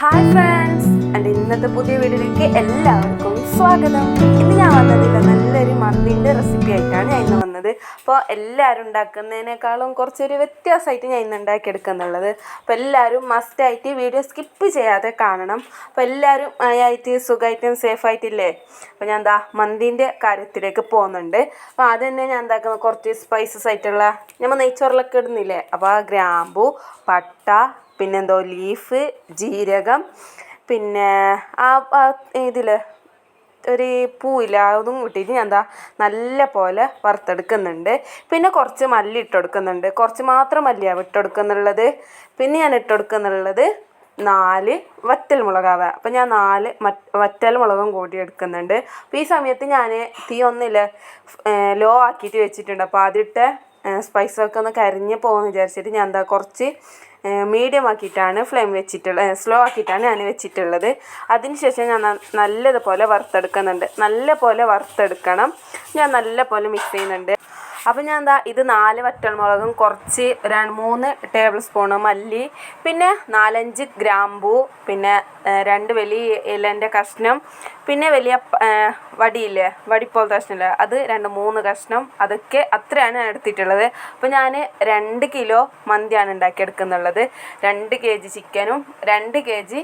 Hi friends എന്റെ ഇന്നത്തെ പുതിയ വീഡിയോയിലേക്ക് എല്ലാവർക്കും സ്വാഗതം. ഇന്ന് ഞാൻ വന്നതില്ല നല്ലൊരു മന്തിന്റെ റെസിപ്പി ആയിട്ടാണ് ഞാൻ ഇന്ന് വന്നത്. അപ്പോൾ എല്ലാവരും ഉണ്ടാക്കുന്നതിനേക്കാളും കുറച്ചൊരു വ്യത്യാസമായിട്ട് ഞാൻ ഇന്ന് ഉണ്ടാക്കിയെടുക്കുന്നുള്ളത്. അപ്പോൾ എല്ലാവരും മസ്റ്റായിട്ട് വീഡിയോ സ്കിപ്പ് ചെയ്യാതെ കാണണം. അപ്പോൾ എല്ലാവരും ആയിട്ട് സുഖമായിട്ടും സേഫായിട്ടില്ലേ അപ്പോൾ ഞാൻ എന്താ മന്തിന്റെ കാര്യത്തിലേക്ക് പോകുന്നുണ്ട്. അപ്പോൾ ആദ്യം തന്നെ ഞാൻ എന്താക്കുന്നത് കുറച്ച് സ്പൈസസ് ആയിട്ടുള്ള നമ്മൾ നെയ്ച്ചോറിലൊക്കെ ഇടുന്നില്ലേ? അപ്പോൾ ഗ്രാമ്പു പട്ട പിന്നെന്തോ ലീഫ് ജീരകം പിന്നെ ആ ഇതിൽ ഒരു പൂവില്ല അതും കൂട്ടിയിട്ട് ഞാൻ എന്താ നല്ല പോലെ വറുത്തെടുക്കുന്നുണ്ട്. പിന്നെ കുറച്ച് മല്ലി ഇട്ടെടുക്കുന്നുണ്ട്. കുറച്ച് മാത്രം മല്ലിയാണ് ഇട്ടെടുക്കുന്നുള്ളത് പിന്നെ ഞാൻ ഇട്ടെടുക്കുന്നുള്ളത് നാല് വറ്റൽ മുളകാവ. അപ്പം ഞാൻ നാല് വറ്റൽ മുളകും കൂടി എടുക്കുന്നുണ്ട്. അപ്പോൾ ഈ സമയത്ത് ഞാൻ തീ ഒന്നില്ല ലോ ആക്കിയിട്ട് വെച്ചിട്ടുണ്ട്. അപ്പോൾ ആദ്യത്തെ സ്പൈസൊക്കെ ഒന്ന് കരിഞ്ഞ് പോകുമെന്ന് വിചാരിച്ചിട്ട് ഞാൻ എന്താ കുറച്ച് മീഡിയം ആക്കിയിട്ടാണ് ഫ്ലെയിം വെച്ചിട്ടുള്ളത് സ്ലോ ആക്കിയിട്ടാണ് ഞാൻ വെച്ചിട്ടുള്ളത്. അതിനുശേഷം ഞാൻ നല്ലതുപോലെ വറുത്തെടുക്കുന്നുണ്ട്. നല്ല പോലെ വറുത്തെടുക്കണം. ഞാൻ നല്ല പോലെ മിക്സ് ചെയ്യുന്നുണ്ട്. അപ്പം ഞാൻ എന്താ ഇത് നാല് വറ്റൽമുളകും കുറച്ച് രണ്ട് മൂന്ന് ടേബിൾ സ്പൂണ് മല്ലി പിന്നെ നാലഞ്ച് ഗ്രാമ്പൂ പിന്നെ രണ്ട് വലിയ ഇലന്റെ കഷ്ണം പിന്നെ വലിയ വടിയില്ലേ വടിപ്പോലത്തെ കഷ്ണമില്ലേ അത് രണ്ട് മൂന്ന് കഷ്ണം അതൊക്കെ അത്രയാണ് ഞാൻ എടുത്തിട്ടുള്ളത്. അപ്പോൾ ഞാൻ രണ്ട് കിലോ മന്തിയാണ് ഉണ്ടാക്കിയെടുക്കുന്നുള്ളത്. രണ്ട് കെ ജി ചിക്കനും രണ്ട് കെ ജി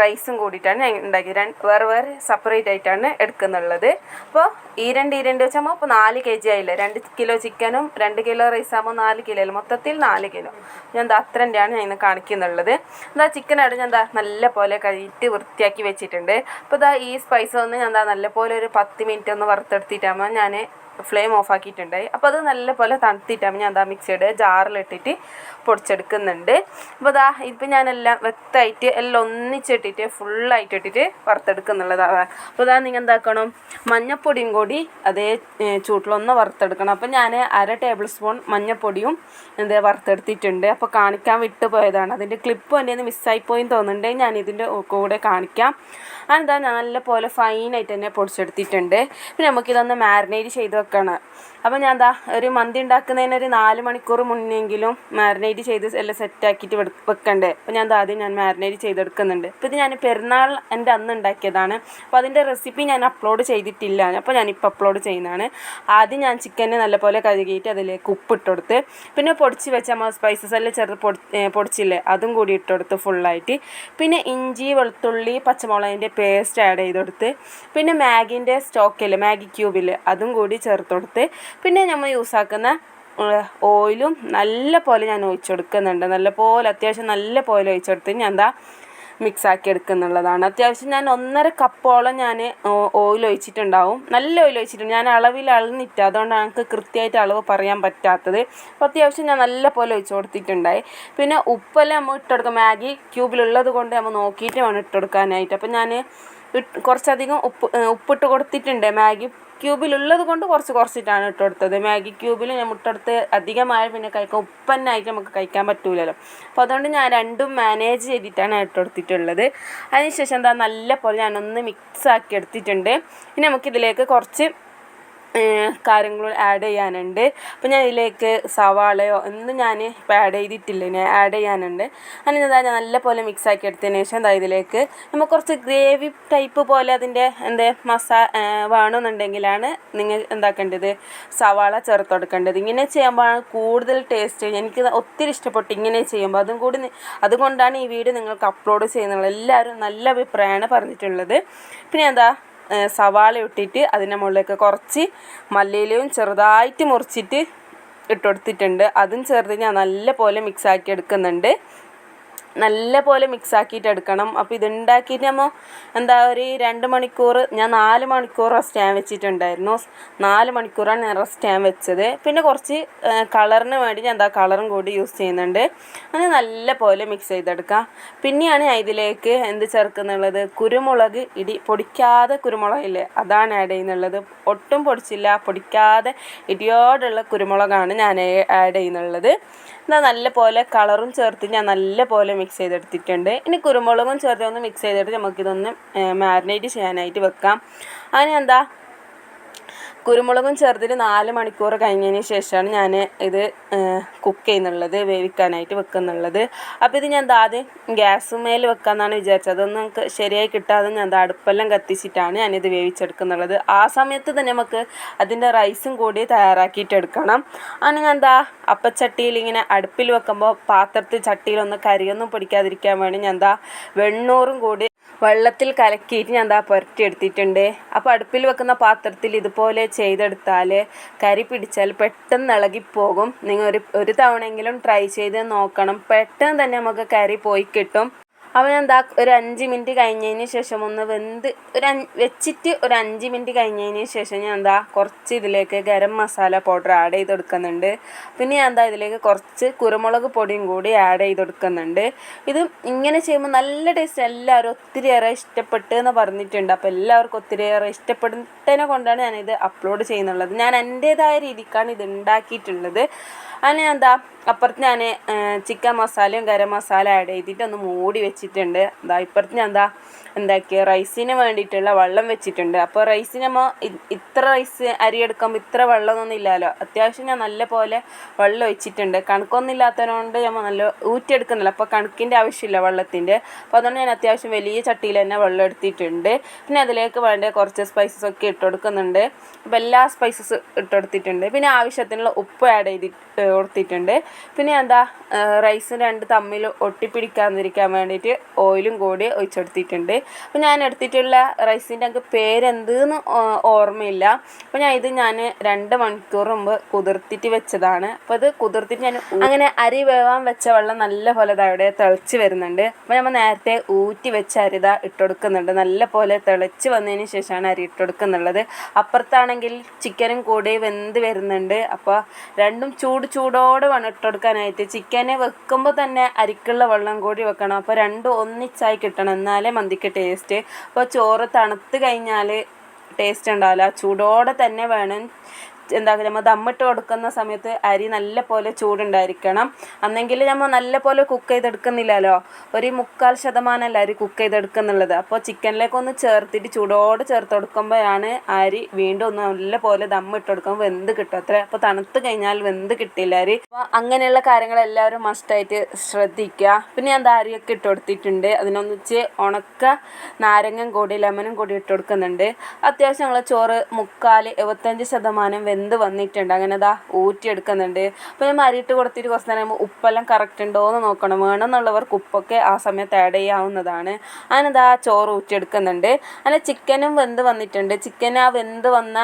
റൈസും കൂടിയിട്ടാണ് ഞാൻ ഉണ്ടാക്കിയത്. രണ്ട് വേറെ വേറെ സെപ്പറേറ്റ് ആയിട്ടാണ് എടുക്കുന്നുള്ളത്. അപ്പോൾ ഈ രണ്ട് ഈ രണ്ട് വെച്ചാൽ അപ്പോൾ നാല് കെ ജി ആയില്ലേ? രണ്ട് കിലോ ചിക്കനും രണ്ട് കിലോ റൈസ് ആകുമ്പോൾ നാല് കിലോ അല്ലേ മൊത്തത്തിൽ നാല് കിലോ ഞാൻ അത്രന്റെയാണ് ഞാൻ ഇന്ന് കാണിക്കുന്നുള്ളത്. എന്താ ചിക്കൻ അവിടെ ഞാൻ എന്താ നല്ല പോലെ കഴിഞ്ഞിട്ട് വൃത്തിയാക്കി വെച്ചിട്ടുണ്ട്. അപ്പോൾ ഇതാ ഈ സ്പൈസ് ഒന്ന് ഞാൻ എന്താ നല്ല പോലെ ഒരു പത്ത് മിനിറ്റ് ഒന്ന് വറുത്തെടുത്തിട്ടാകുമ്പോൾ ഞാൻ ഫ്ലെയിം ഓഫ് ആക്കിയിട്ടുണ്ടായി. അപ്പോൾ അത് നല്ലപോലെ തണുത്തിട്ടാണ് ഞാൻ എന്താ മിക്സിയുടെ ജാറിലിട്ടിട്ട് പൊടിച്ചെടുക്കുന്നുണ്ട്. അപ്പോൾ അതാ ഇപ്പം ഞാനെല്ലാം വ്യക്തമായിട്ട് എല്ലാം ഒന്നിച്ചിട്ടിട്ട് ഫുള്ളായിട്ട് ഇട്ടിട്ട് വറുത്തെടുക്കുന്നുള്ളതാണ് അപ്പോൾ അതാ നിങ്ങൾ എന്താക്കണം മഞ്ഞപ്പൊടിയും കൂടി അതേ ചൂട്ടിലൊന്ന് വറുത്തെടുക്കണം. അപ്പോൾ ഞാൻ അര ടേബിൾ സ്പൂൺ മഞ്ഞപ്പൊടിയും എന്താ വറുത്തെടുത്തിട്ടുണ്ട്. അപ്പോൾ കാണിക്കാൻ വിട്ടു പോയതാണ്. അതിന്റെ ക്ലിപ്പ് എന്റെ മിസ്സായിപ്പോയി തോന്നുന്നുണ്ട്. ഞാൻ ഇതിന്റെ കൂടെ കാണിക്കാം. അതെന്താ നല്ല പോലെ ഫൈനായിട്ട് തന്നെ പൊടിച്ചെടുത്തിട്ടുണ്ട്. പിന്നെ നമുക്കിതൊന്ന് മാരിനേറ്റ് ചെയ്ത് വെക്കണം. അപ്പോൾ ഞാൻ എന്താ ഒരു മന്തി ഉണ്ടാക്കുന്നതിന് ഒരു നാല് മണിക്കൂർ മുന്നെങ്കിലും മാരിനേറ്റ് ചെയ്ത് എല്ലാം സെറ്റാക്കിയിട്ട് വെക്കണ്ടേ. അപ്പോൾ ഞാൻ ആദ്യം ഞാൻ മാരിനേറ്റ് ചെയ്തെടുക്കുന്നുണ്ട്. അപ്പോൾ ഇത് ഞാൻ പെരുന്നാൾ എന്റെ അന്ന് ഉണ്ടാക്കിയതാണ്. അപ്പോൾ അതിന്റെ റെസിപ്പി ഞാൻ അപ്ലോഡ് ചെയ്തിട്ടില്ല. അപ്പോൾ ഞാനിപ്പോൾ അപ്ലോഡ് ചെയ്യുന്നതാണ്. ആദ്യം ഞാൻ ചിക്കനെ നല്ലപോലെ കഴുകിയിട്ട് അതിലേക്ക് ഉപ്പിട്ട് കൊടുത്ത് പിന്നെ പൊടിച്ച് വെച്ച നമ്മൾ സ്പൈസസ് എല്ലാം ചെറുത് പൊടി പൊടിച്ചില്ലേ അതും കൂടി ഇട്ടുകൊടുത്ത് ഫുള്ളായിട്ട് പിന്നെ ഇഞ്ചി വെളുത്തുള്ളി പച്ചമുളകിന്റെ പേസ്റ്റ് ആഡ് ചെയ്ത് കൊടുത്ത് പിന്നെ മാഗിന്റെ സ്റ്റോക്കിൽ മാഗി ക്യൂബിൽ അതും കൂടി ചേർത്ത് കൊടുത്ത് പിന്നെ നമ്മൾ യൂസാക്കുന്ന ഓയിലും നല്ല പോലെ ഞാൻ ഒഴിച്ചു കൊടുക്കുന്നുണ്ട് നല്ല പോലെ അത്യാവശ്യം നല്ല പോലെ ഒഴിച്ചെടുത്ത് ഞാൻ എന്താ മിക്സാക്കി എടുക്കുന്നുള്ളതാണ്. അത്യാവശ്യം ഞാൻ ഒന്നര കപ്പോളം ഞാൻ ഓയിൽ ഒഴിച്ചിട്ടുണ്ടാവും. നല്ല ഓയിൽ ഒഴിച്ചിട്ടുണ്ട്. ഞാൻ അളവിൽ അളന്നിട്ട് അതുകൊണ്ടാണ് എനിക്ക് കൃത്യമായിട്ട് അളവ് പറയാൻ പറ്റാത്തത്. അപ്പോൾ അത്യാവശ്യം ഞാൻ നല്ല പോലെ ഒഴിച്ചു കൊടുത്തിട്ടുണ്ടായി പിന്നെ ഉപ്പെല്ലാം നമ്മൾ ഇട്ടെടുക്കും മാഗി ക്യൂബിലുള്ളത് കൊണ്ട് നമ്മൾ നോക്കിയിട്ട് വേണം ഇട്ടെടുക്കാനായിട്ട് അപ്പോൾ ഞാൻ കുറച്ചധികം ഉപ്പ് ഉപ്പിട്ട് കൊടുത്തിട്ടുണ്ട്. മാഗി ക്യൂബിലുള്ളത് കൊണ്ട് കുറച്ച് കുറച്ചിട്ടാണ് ഇട്ട് കൊടുത്തത്. മാഗി ക്യൂബിൽ ഞാൻ മുട്ടെടുത്ത് അധികമായ പിന്നെ കഴിക്കാൻ ഉപ്പന്നായിട്ട് നമുക്ക് കഴിക്കാൻ പറ്റൂലല്ലോ. അപ്പോൾ അതുകൊണ്ട് ഞാൻ രണ്ടും മാനേജ് ചെയ്തിട്ടാണ് ഇട്ട് കൊടുത്തിട്ടുള്ളത്. അതിനുശേഷം എന്താ നല്ല പോലെ ഞാനൊന്ന് മിക്സ് ആക്കി എടുത്തിട്ടുണ്ട്. ഇനി നമുക്കിതിലേക്ക് കുറച്ച് കാര്യങ്ങൾ ആഡ് ചെയ്യാനുണ്ട്. അപ്പോൾ ഞാൻ ഇതിലേക്ക് സവാളയോ ഒന്നും ഞാൻ ഇപ്പോൾ ആഡ് ചെയ്തിട്ടില്ല. ഞാൻ ആഡ് ചെയ്യാനുണ്ട്. അങ്ങനെ ഇതാ ഞാൻ നല്ലപോലെ മിക്സ് ആക്കി എടുത്തതിന് ശേഷം എന്താ ഇതിലേക്ക് നമുക്ക് കുറച്ച് ഗ്രേവി ടൈപ്പ് പോലെ അതിന്റെ എന്താ മസാ വേണമെന്നുണ്ടെങ്കിലാണ് നിങ്ങൾ എന്താക്കേണ്ടത്? സവാള ചേർത്ത് കൊടുക്കേണ്ടത്. ഇങ്ങനെ ചെയ്യുമ്പോഴാണ് കൂടുതൽ ടേസ്റ്റ് എനിക്ക് ഒത്തിരി ഇഷ്ടപ്പെട്ടു ഇങ്ങനെ ചെയ്യുമ്പോൾ. അതും കൂടി അതുകൊണ്ടാണ് ഈ വീഡിയോ നിങ്ങൾക്ക് അപ്ലോഡ് ചെയ്യുന്നത്. എല്ലാവരും നല്ല അഭിപ്രായമാണ് പറഞ്ഞിട്ടുള്ളത്. പിന്നെ എന്താ? സവാള ഇട്ടിട്ട് അതിന്റെ മുകളിലേക്ക് കുറച്ച് മല്ലിയിലയും ചെറുതായിട്ട് മുറിച്ചിട്ട് ഇട്ടുകൊടുത്തിട്ടുണ്ട് അതും ചേർത്ത് ഞാൻ നല്ല പോലെ മിക്സ് ആക്കി എടുക്കുന്നുണ്ട്. നല്ല പോലെ മിക്സ് ആക്കിയിട്ട് എടുക്കണം. അപ്പോൾ ഇതുണ്ടാക്കിയിട്ട് നമ്മൾ എന്താ ഒരു രണ്ട് മണിക്കൂർ ഞാൻ നാല് മണിക്കൂർ റെസ്റ്റ് ചെയ്യാൻ വെച്ചിട്ടുണ്ടായിരുന്നു. നാല് മണിക്കൂറാണ് ഞാൻ റെസ്റ്റ് ചെയ്യാൻ വെച്ചത്. പിന്നെ കുറച്ച് കളറിന് വേണ്ടി ഞാൻ എന്താ കളറും കൂടി യൂസ് ചെയ്യുന്നുണ്ട്. അത് നല്ല പോലെ മിക്സ് ചെയ്തെടുക്കാം. പിന്നെയാണ് ഞാൻ ഇതിലേക്ക് എന്ത് ചേർക്കുന്നുള്ളത്? കുരുമുളക് ഇടി പൊടിക്കാതെ കുരുമുളകില്ലേ അതാണ് ആഡ് ചെയ്യുന്നുള്ളത്. ഒട്ടും പൊടിച്ചില്ല പൊടിക്കാതെ ഇടിയോടുള്ള കുരുമുളകാണ് ഞാൻ ആഡ് ചെയ്യുന്നുള്ളത്. എന്താ നല്ല പോലെ കളറും ചേർത്ത് ഞാൻ നല്ല പോലെ മിക്സ് ചെയ്തെടുത്തിട്ടുണ്ട്. ഇനി കുരുമുളകും ചേർത്ത് ഒന്ന് മിക്സ് ചെയ്തിട്ട് നമുക്കിതൊന്ന് മാരിനേറ്റ് ചെയ്യാനായിട്ട് വെക്കാം. അതിന് എന്താ കുരുമുളകും ചേർത്തിട്ട് നാല് മണിക്കൂർ കഴിഞ്ഞതിന് ശേഷമാണ് ഞാൻ ഇത് കുക്ക് ചെയ്യുന്നുള്ളത് വേവിക്കാനായിട്ട് വെക്കുന്നുള്ളത്. അപ്പോൾ ഇത് ഞാൻ ആദ്യം ഗ്യാസ് മേൽ വെക്കാമെന്നാണ് വിചാരിച്ചത്. അതൊന്നും നമുക്ക് ശരിയായി കിട്ടാതെ ഞാൻ അടുപ്പെല്ലാം കത്തിച്ചിട്ടാണ് ഞാനിത് വേവിച്ചെടുക്കുന്നുള്ളത്. ആ സമയത്ത് തന്നെ നമുക്ക് അതിന്റെ റൈസും കൂടി തയ്യാറാക്കിയിട്ടെടുക്കണം അങ്ങനെ ഞാൻ എന്താ അപ്പച്ചട്ടിയിൽ ഇങ്ങനെ അടുപ്പിൽ വെക്കുമ്പോൾ പാത്രത്തിൽ ചട്ടിയിലൊന്നും കരിയൊന്നും പിടിക്കാതിരിക്കാൻ വേണ്ടി ഞാൻ എന്താ വെണ്ണൂറും കൂടി വെള്ളത്തിൽ കലക്കിയിട്ട് ഞാൻ എന്താ പുരട്ടിയെടുത്തിട്ടുണ്ട് അപ്പോൾ അടുപ്പിൽ വെക്കുന്ന പാത്രത്തിൽ ഇതുപോലെ ചെയ്തെടുത്താൽ കരി പിടിച്ചാൽ പെട്ടെന്ന് ഇളകിപ്പോകും. നിങ്ങൾ ഒരു ഒരു തവണയെങ്കിലും ട്രൈ ചെയ്ത് നോക്കണം. പെട്ടെന്ന് തന്നെ നമുക്ക് കരി പോയി കിട്ടും. അപ്പോൾ ഞാൻ എന്താ ഒരു അഞ്ച് മിനിറ്റ് കഴിഞ്ഞതിന് ശേഷം ഒന്ന് വെന്ത് ഒരു വെച്ചിട്ട് ഒരു അഞ്ച് മിനിറ്റ് കഴിഞ്ഞതിന് ശേഷം ഞാൻ എന്താ കുറച്ച് ഇതിലേക്ക് ഗരം മസാല പൗഡർ ആഡ് ചെയ്ത് കൊടുക്കുന്നുണ്ട്. പിന്നെ ഞാൻ എന്താ ഇതിലേക്ക് കുറച്ച് കുരുമുളക് പൊടിയും കൂടി ആഡ് ചെയ്ത് കൊടുക്കുന്നുണ്ട്. ഇത് ഇങ്ങനെ ചെയ്യുമ്പോൾ നല്ല ടേസ്റ്റ് എല്ലാവരും ഒത്തിരിയേറെ ഇഷ്ടപ്പെട്ടു എന്ന് പറഞ്ഞിട്ടുണ്ട്. അപ്പോൾ എല്ലാവർക്കും ഒത്തിരിയേറെ ഇഷ്ടപ്പെടുന്നതിനെ കൊണ്ടാണ് ഞാനിത് അപ്ലോഡ് ചെയ്യുന്നുള്ളത്. ഞാൻ എന്റേതായ രീതിക്കാണ് ഇത് ഉണ്ടാക്കിയിട്ടുള്ളത്. അതിന് എന്താ അപ്പുറത്ത് ഞാൻ ചിക്കൻ മസാലയും ഗരം മസാല ആഡ് ചെയ്തിട്ട് ഒന്ന് മൂടി വെച്ചിട്ടുണ്ട്. എന്താ ഇപ്പുറത്ത് ഞാൻ എന്താ എന്താക്കിയ? റൈസിന് വേണ്ടിയിട്ടുള്ള വെള്ളം വെച്ചിട്ടുണ്ട്. അപ്പോൾ റൈസിന് നമ്മൾ ഇത്ര റൈസ് അരി എടുക്കുമ്പോൾ ഇത്ര വെള്ളമൊന്നും ഇല്ലല്ലോ അത്യാവശ്യം ഞാൻ നല്ല പോലെ വെള്ളം ഒഴിച്ചിട്ടുണ്ട്. കണക്കൊന്നും ഇല്ലാത്തതുകൊണ്ട് നമ്മൾ നല്ല ഊറ്റിയെടുക്കുന്നില്ല. അപ്പോൾ കണക്കിന്റെ ആവശ്യമില്ല വെള്ളത്തിന്റെ അപ്പോൾ അതുകൊണ്ട് ഞാൻ അത്യാവശ്യം വലിയ ചട്ടിയിൽ തന്നെ വെള്ളം എടുത്തിട്ടുണ്ട്. പിന്നെ അതിലേക്ക് വേണ്ട കുറച്ച് സ്പൈസസ് ഒക്കെ ഇട്ട് കൊടുക്കുന്നുണ്ട്. അപ്പോൾ എല്ലാ സ്പൈസസ് ഇട്ട് കൊടുത്തിട്ടുണ്ട്. പിന്നെ ആവശ്യത്തിനുള്ള ഉപ്പ് ആഡ് ചെയ്തി കൊടുത്തിട്ടുണ്ട്. പിന്നെ എന്താ റൈസ് രണ്ട് തമ്മിൽ ഒട്ടിപ്പിടിക്കാതിരിക്കാൻ വേണ്ടിയിട്ട് ഓയിലും കൂടി ഒഴിച്ചെടുത്തിട്ടുണ്ട് അപ്പോൾ ഞാൻ എടുത്തിട്ടുള്ള റൈസിന്റെ എനിക്ക് പേരെന്തെന്ന് ഓർമ്മയില്ല. അപ്പോൾ ഞാൻ ഇത് ഞാൻ രണ്ട് മണിക്കൂർ മുമ്പ് കുതിർത്തിട്ട് വെച്ചതാണ്. അപ്പോൾ അത് കുതിർത്തിട്ട് ഞാൻ അങ്ങനെ അരി വേവാൻ വെച്ച വെള്ളം നല്ല പോലെ അവിടെ തിളച്ച് വരുന്നുണ്ട്. അപ്പോൾ നമ്മൾ നേരത്തെ ഊറ്റി വെച്ച അരിത ഇട്ടുകൊടുക്കുന്നുണ്ട് നല്ല പോലെ തിളച്ച് വന്നതിന് ശേഷമാണ് അരി ഇട്ടുകൊടുക്കുന്നുള്ളത് അപ്പുറത്താണെങ്കിൽ ചിക്കനും കൂടി വെന്ത് വരുന്നുണ്ട്. അപ്പോൾ രണ്ടും ചൂട് ചൂടോടെ വേണം ഇട്ടുകൊടുക്കാനായിട്ട് ചിക്കനെ വെക്കുമ്പോൾ തന്നെ അരിക്കുള്ള വെള്ളം കൂടി വെക്കണം. അപ്പോൾ രണ്ടും ഒന്നിച്ചായി കിട്ടണം. എന്നാലേ മന്തിക്ക് ടേസ്റ്റ് അപ്പോൾ ചോറ് തണുത്ത് കഴിഞ്ഞാൽ ടേസ്റ്റ് ഉണ്ടാവില്ല. ചൂടോടെ തന്നെ വേണം. എന്താ നമ്മൾ ദമ്മിട്ട് കൊടുക്കുന്ന സമയത്ത് അരി നല്ല പോലെ ചൂടുണ്ടായിരിക്കണം. അന്നെങ്കിൽ നമ്മൾ നല്ല പോലെ കുക്ക് ചെയ്തെടുക്കുന്നില്ലല്ലോ. ഒരു മുക്കാൽ ശതമാനമല്ല അരി കുക്ക് ചെയ്തെടുക്കുന്നുള്ളത്. അപ്പോൾ ചിക്കനിലേക്ക് ഒന്ന് ചേർത്തിട്ട് ചൂടോട് ചേർത്ത് കൊടുക്കുമ്പോഴാണ് അരി വീണ്ടും ഒന്ന് നല്ല പോലെ ദമ്മിട്ട് കൊടുക്കുമ്പോൾ വെന്ത് കിട്ടും. അത്ര. അപ്പോൾ തണുത്ത് കഴിഞ്ഞാൽ വെന്ത് കിട്ടില്ല അരി. അപ്പോൾ അങ്ങനെയുള്ള കാര്യങ്ങളെല്ലാവരും മസ്റ്റായിട്ട് ശ്രദ്ധിക്കുക. പിന്നെ ഞാൻ അരിയൊക്കെ ഇട്ട് കൊടുത്തിട്ടുണ്ട്. അതിനൊന്നിച്ച് ഉണക്ക നാരങ്ങയും കൂടി ലെമനും കൂടി ഇട്ട് കൊടുക്കുന്നുണ്ട്. അത്യാവശ്യം ഞങ്ങൾ ചോറ് മുക്കാൽ എഴുപത്തഞ്ച് ശതമാനം വെന്ത് വന്നിട്ടുണ്ട്? അങ്ങനെ അതാ ഊറ്റിയെടുക്കുന്നുണ്ട്. അപ്പോൾ ഞാൻ മരിയിട്ട് കൊടുത്തിട്ട് കുറച്ച് നേരം ഉപ്പെല്ലാം കറക്റ്റ് ഉണ്ടോ എന്ന് നോക്കണം. വേണമെന്നുള്ളവർക്ക് ഉപ്പൊക്കെ ആ സമയത്ത് ആഡ് ചെയ്യാവുന്നതാണ്. അങ്ങനെ അതാ ചോറ് ഊറ്റിയെടുക്കുന്നുണ്ട്. അങ്ങനെ ചിക്കനും വെന്ത് വന്നിട്ടുണ്ട്. ചിക്കൻ ആ വെന്ത് വന്ന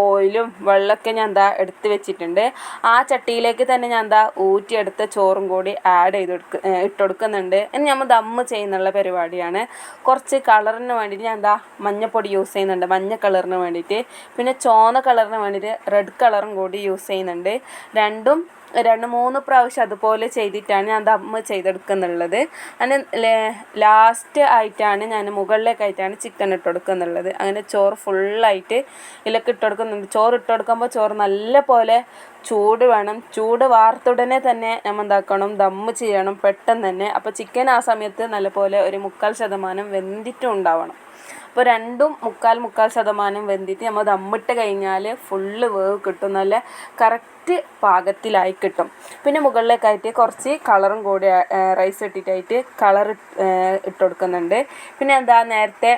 ഓയിലും വെള്ളമൊക്കെ ഞാൻ എന്താ എടുത്ത് വെച്ചിട്ടുണ്ട്. ആ ചട്ടിയിലേക്ക് തന്നെ ഞാൻ എന്താ ഊറ്റിയെടുത്ത ചോറും കൂടി ആഡ് ചെയ്ത് കൊടുക്ക ഇട്ട് കൊടുക്കുന്നുണ്ട്. ഇനി നമ്മൾ ദമ്മ് ചെയ്യുന്നുള്ള പരിപാടിയാണ്. കുറച്ച് കളറിന് വേണ്ടിയിട്ട് ഞാൻ എന്താ മഞ്ഞപ്പൊടി യൂസ് ചെയ്യുന്നുണ്ട്. മഞ്ഞ കളറിന് വേണ്ടിയിട്ട്. പിന്നെ ചോന്ന കളറിന് വേണ്ടിയിട്ട് റെഡ് കളറും കൂടി യൂസ് ചെയ്യുന്നുണ്ട്. രണ്ടും രണ്ട് മൂന്ന് പ്രാവശ്യം അതുപോലെ ചെയ്തിട്ടാണ് ഞാൻ ദമ്മ് ചെയ്തെടുക്കുന്നുള്ളത്. അങ്ങനെ ലാസ്റ്റ് ആയിട്ടാണ് ഞാൻ മുകളിലേക്കായിട്ടാണ് ചിക്കൻ ഇട്ട് കൊടുക്കുന്നുള്ളത് അങ്ങനെ ചോറ് ഫുള്ളായിട്ട് ഇതിലൊക്കെ ഇട്ട് കൊടുക്കുന്നുണ്ട് ചോറ് ഇട്ട് കൊടുക്കുമ്പോൾ ചോറ് നല്ല പോലെ ചൂട് വേണം. ചൂട് വാർത്തുടനെ തന്നെ നമ്മൾ എന്താക്കണം? ദമ്മ് ചെയ്യണം. പെട്ടെന്ന് തന്നെ. അപ്പോൾ ചിക്കൻ ആ സമയത്ത് നല്ലപോലെ ഒരു മുക്കാൽ ശതമാനം വെന്തിട്ടും ഉണ്ടാവണം. അപ്പോൾ രണ്ടും മുക്കാൽ മുക്കാൽ ശതമാനം വെന്തിട്ട് നമ്മൾ ദമ്മിട്ട് കഴിഞ്ഞാൽ ഫുള്ള് വേവ് കിട്ടും. നല്ല കറക്റ്റ് പാകത്തിലായി കിട്ടും. പിന്നെ മുകളിലേക്കായിട്ട് കുറച്ച് കളറും കൂടി റൈസ് ഇട്ടിട്ടായിട്ട് കളർ ഇട്ട് കൊടുക്കുന്നുണ്ട്. പിന്നെ എന്താ നേരത്തെ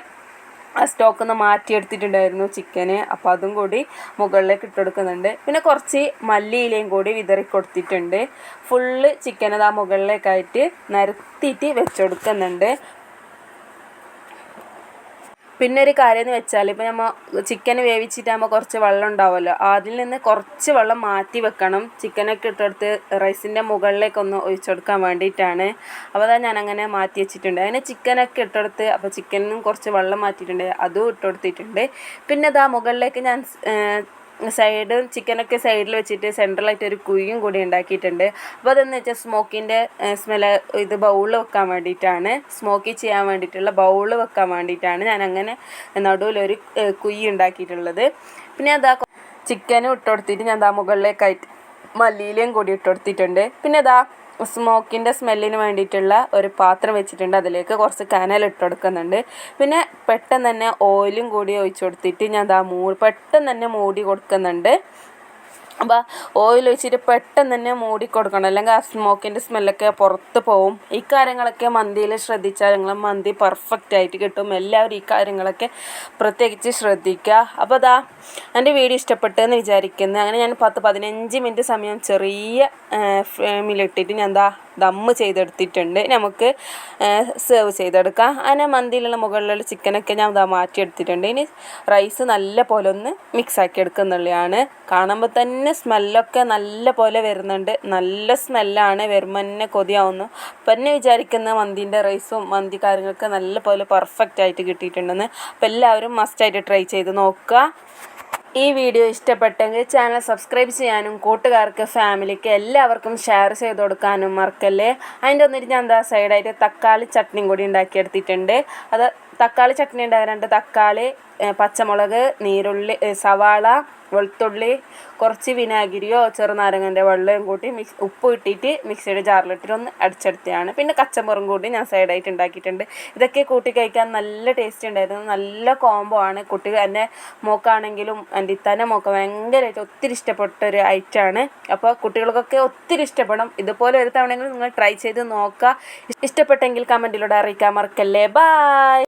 ആ ഒന്ന് നിന്ന് മാറ്റിയെടുത്തിട്ടുണ്ടായിരുന്നു ചിക്കന് അപ്പോൾ അതും കൂടി മുകളിലേക്ക് ഇട്ട് കൊടുക്കുന്നുണ്ട്. പിന്നെ കുറച്ച് മല്ലിയിലയും കൂടി വിതറി കൊടുത്തിട്ടുണ്ട്. ഫുള്ള് ചിക്കൻ അത് ആ മുകളിലേക്കായിട്ട് നിരത്തിയിട്ട് വെച്ച് കൊടുക്കുന്നുണ്ട്. പിന്നെ ഒരു കാര്യം എന്ന് വെച്ചാൽ ഇപ്പോൾ നമ്മൾ ചിക്കൻ വേവിച്ചിട്ടാകുമ്പോൾ കുറച്ച് വെള്ളം ഉണ്ടാവുമല്ലോ അതിൽ നിന്ന് കുറച്ച് വെള്ളം മാറ്റി വെക്കണം. ചിക്കനൊക്കെ ഇട്ടെടുത്ത് റൈസിന്റെ മുകളിലേക്കൊന്ന് ഒഴിച്ചു കൊടുക്കാൻ വേണ്ടിയിട്ടാണ്. അപ്പോൾ അതാ ഞാൻ അങ്ങനെ മാറ്റി വെച്ചിട്ടുണ്ട്. അങ്ങനെ ചിക്കനൊക്കെ ഇട്ടെടുത്ത് അപ്പോൾ ചിക്കനും കുറച്ച് വെള്ളം മാറ്റിയിട്ടുണ്ട്. അതും ഇട്ടുകൊടുത്തിട്ടുണ്ട് പിന്നെ അതാ മുകളിലേക്ക് ഞാൻ സൈഡ് ചിക്കനൊക്കെ സൈഡിൽ വെച്ചിട്ട് സെൻട്രലായിട്ട് ഒരു കുഴിയും കൂടി ഉണ്ടാക്കിയിട്ടുണ്ട്. അപ്പോൾ അതെന്ന് വെച്ചാൽ സ്മോക്കിന്റെ സ്മെൽ ഇത് ബൗളിൽ വെക്കാൻ വേണ്ടിയിട്ടാണ്. സ്മോക്കി ചെയ്യാൻ വേണ്ടിയിട്ടുള്ള ബൗൾ വെക്കാൻ വേണ്ടിയിട്ടാണ് ഞാൻ അങ്ങനെ നടുവിലൊരു കുഴി ഉണ്ടാക്കിയിട്ടുള്ളത്. പിന്നെ അതാ ചിക്കനും ഇട്ട് കൊടുത്തിട്ട് ഞാൻ അതാ മുകളിലേക്കായിട്ട് മല്ലിയിലയും കൂടി ഇട്ട് കൊടുത്തിട്ടുണ്ട്. പിന്നെ അതാ സ്മോക്കിന്റെ സ്മെല്ലിന് വേണ്ടിയിട്ടുള്ള ഒരു പാത്രം വെച്ചിട്ടുണ്ട്. അതിലേക്ക് കുറച്ച് കനൽ ഇട്ട് കൊടുക്കുന്നുണ്ട്. പിന്നെ പെട്ടെന്ന് തന്നെ ഓയിലും കൂടി ഒഴിച്ചു കൊടുത്തിട്ട് ഞാൻ ദാ മൂ പെട്ടെന്ന് തന്നെ മൂടി കൊടുക്കുന്നുണ്ട്. അപ്പോൾ ഓയിൽ ഒഴിച്ചിട്ട് പെട്ടെന്ന് തന്നെ മൂടി കൊടുക്കണം. അല്ലെങ്കിൽ ആ സ്മോക്കിന്റെ സ്മെല്ലൊക്കെ പുറത്ത് പോവും. ഈ കാര്യങ്ങളൊക്കെ മന്തിയിൽ ശ്രദ്ധിച്ചാൽ നിങ്ങൾ മന്തി പെർഫെക്റ്റ് ആയിട്ട് കിട്ടും. എല്ലാവരും ഈ കാര്യങ്ങളൊക്കെ പ്രത്യേകിച്ച് ശ്രദ്ധിക്കുക. അപ്പോൾ അതാ എന്റെ വീഡിയോ ഇഷ്ടപ്പെട്ടെന്ന് വിചാരിക്കുന്നത് അങ്ങനെ ഞാൻ പത്ത് പതിനഞ്ച് മിനിറ്റ് സമയം ചെറിയ ഫ്രെയിമിലിട്ടിട്ട് ഞാൻ എന്താ ദമ്മ് ചെയ്തെടുത്തിട്ടുണ്ട്. നമുക്ക് സെർവ് ചെയ്തെടുക്കാം. അങ്ങനെ മന്തിയിലുള്ള മുകളിലുള്ള ചിക്കനൊക്കെ ഞാൻ ഇതാ മാറ്റിയെടുത്തിട്ടുണ്ട്. ഇനി റൈസ് നല്ല പോലെ ഒന്ന് മിക്സ് ആക്കി എടുക്കുന്നുള്ളതാണ് കാണുമ്പോൾ തന്നെ സ്മെല്ലൊക്കെ നല്ല പോലെ വരുന്നുണ്ട്. നല്ല സ്മെല്ലാണ് വരുമ്പോൾ തന്നെ കൊതിയാവുന്നു. അപ്പം എന്നെ വിചാരിക്കുന്ന മന്തിന്റെ റൈസും മന്തി കാര്യങ്ങളൊക്കെ നല്ല പോലെ പെർഫെക്റ്റ് ആയിട്ട് കിട്ടിയിട്ടുണ്ടെന്ന്. അപ്പോൾ എല്ലാവരും മസ്റ്റായിട്ട് ട്രൈ ചെയ്ത് നോക്കുക. ഈ വീഡിയോ ഇഷ്ടപ്പെട്ടെങ്കിൽ ചാനൽ സബ്സ്ക്രൈബ് ചെയ്യാനും കൂട്ടുകാർക്ക് ഫാമിലിക്ക് എല്ലാവർക്കും ഷെയർ ചെയ്ത് കൊടുക്കാനും മറക്കല്ലേ? അതിന്റെ ഒന്നിട്ട് ഞാൻ എന്താ സൈഡായിട്ട് തക്കാളി ചട്നിയും കൂടി ഉണ്ടാക്കിയെടുത്തിട്ടുണ്ട്. അത് തക്കാളി ചട്നി ഉണ്ടാകാനുണ്ട് തക്കാളി പച്ചമുളക് നീരുള്ളി സവാള വെളുത്തുള്ളി കുറച്ച് വിനാഗിരിയോ ചെറുനാരങ്ങന്റെ വെള്ളവും കൂട്ടി മിക്സ് ഉപ്പ് ഇട്ടിട്ട് മിക്സിയുടെ ജാറിലിട്ടിട്ട് ഒന്ന് അടിച്ചെടുത്തതാണ്. പിന്നെ കച്ചമ്പറും കൂടി ഞാൻ സൈഡായിട്ട് ഉണ്ടാക്കിയിട്ടുണ്ട്. ഇതൊക്കെ കൂട്ടി കഴിക്കാൻ നല്ല ടേസ്റ്റ് ഉണ്ടായിരുന്നു. നല്ല കോംബോ ആണ്. കുട്ടികൾ എന്റെ മോക്കാണെങ്കിലും എന്റെ ഇത്താന്റെ മോക്ക ഭയങ്കരമായിട്ട് ഒത്തിരി ഇഷ്ടപ്പെട്ട ഒരു ഐറ്റമാണ് അപ്പോൾ കുട്ടികൾക്കൊക്കെ ഒത്തിരി ഇഷ്ടപ്പെടും ഇതുപോലെ ഒരു തവണയെങ്കിലും നിങ്ങൾ ട്രൈ ചെയ്ത് നോക്കുക. ഇഷ്ടപ്പെട്ടെങ്കിൽ കമന്റിലൂടെ അറിയിക്കാൻ മറക്കല്ലേ. ബായ്